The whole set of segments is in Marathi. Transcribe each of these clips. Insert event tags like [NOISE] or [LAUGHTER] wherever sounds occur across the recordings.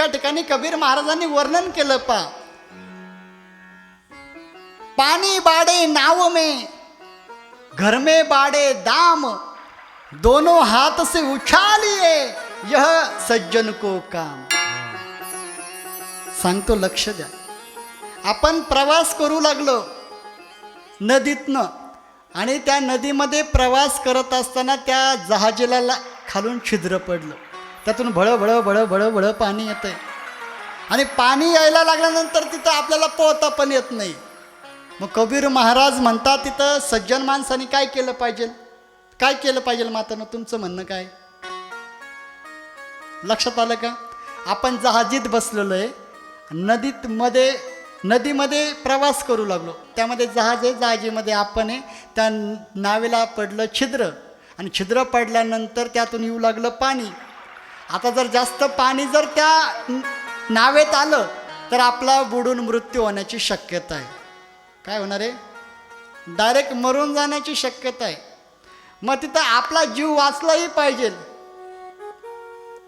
एका ठिकाणी कबीर महाराजांनी वर्णन केलं पा. पाणी बाडे नाव में घर में बाडे दाम दोनों हाथ से उछालिए यह सज्जन को काम. सांगतो लक्ष द्या. आपण प्रवास करू लागलो नदीतनं आणि त्या नदीमध्ये प्रवास करत असताना त्या जहाजेला खालून छिद्र पडलं. त्यातून भळ भळ भळ भळ भळ पाणी येतंय. आणि पाणी यायला लागल्यानंतर तिथं आपल्याला पोहता पण येत नाही. मग कबीर महाराज म्हणतात तिथं सज्जन माणसाने काय केलं पाहिजे? काय केलं पाहिजे मातानं? तुमचं म्हणणं काय? लक्षात आलं का? आपण जहाजीत बसलेलो आहे नदीत मध्ये नदीमध्ये प्रवास करू लागलो. त्यामध्ये जहाज आहे जहाजीमध्ये आपण आहे. त्या नावेला पडलं छिद्र. आणि छिद्र पडल्यानंतर त्यातून येऊ लागलं पाणी. आता जर जास्त पाणी जर त्या नावेत आलं तर आपला बुडून मृत्यू होण्याची शक्यता आहे. काय होणार आहे? डायरेक्ट मरून जाण्याची शक्यता आहे. मग तिथं आपला जीव वाचलाही पाहिजे.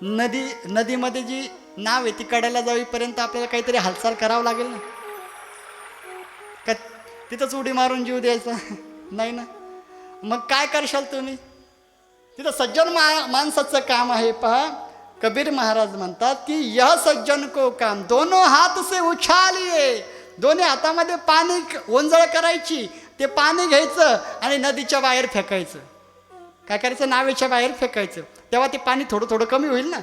नदी नदीमध्ये जी नाव आहे ती कड्याला जाईपर्यंत आपल्याला काहीतरी हालचाल करावं लागेल ना? का तिथंच उडी मारून जीव द्यायचा? [LAUGHS] नाही ना? मग काय करशाल तुम्ही? तिथं सज्जन मा माणसाचं काम आहे. पहा कबीर महाराज म्हणतात की यह सज्जन को काम दोनों हात से उछालिये दोन्ही हातामध्ये पाणी ओंजळ करायची ते पाणी घ्यायचं आणि नदीच्या बाहेर फेकायचं. काय करायचं? नावेच्या बाहेर फेकायचं. तेव्हा ते पाणी थोडं थोडं कमी होईल ना?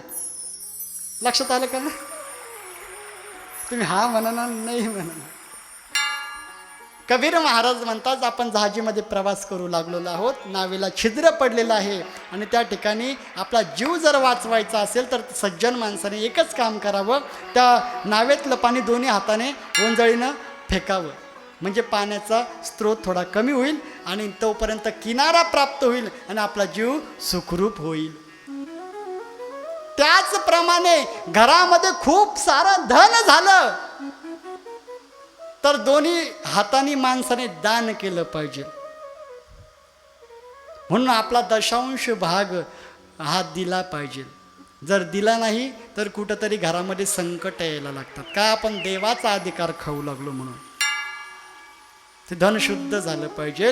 लक्षात आलं का ना? तुम्ही हा म्हणा ना नाही म्हणा. ना. कबीर महाराज म्हणतात आपण जहाजीमध्ये प्रवास करू लागलेलो आहोत. नावेला छिद्र पडलेलं आहे आणि त्या ठिकाणी आपला जीव जर वाचवायचा असेल तर सज्जन माणसाने एकच काम करावं. त्या नावेतलं पाणी दोन्ही हाताने गोंजळीनं फेकावं. म्हणजे पाण्याचा स्रोत थोडा कमी होईल आणि तोपर्यंत किनारा प्राप्त होईल आणि आपला जीव सुखरूप होईल. त्याचप्रमाणे घरामध्ये खूप सारं धन झालं. तर दोन्ही हाताने माणसाने दान केलं पाहिजे. म्हणून आपला दशांश भाग हा दिला पाहिजे. जर दिला नाही तर कुठंतरी घरामध्ये संकट यायला लागतात. का आपण देवाचा अधिकार खाऊ लागलो म्हणून? ते धन शुद्ध झालं पाहिजे.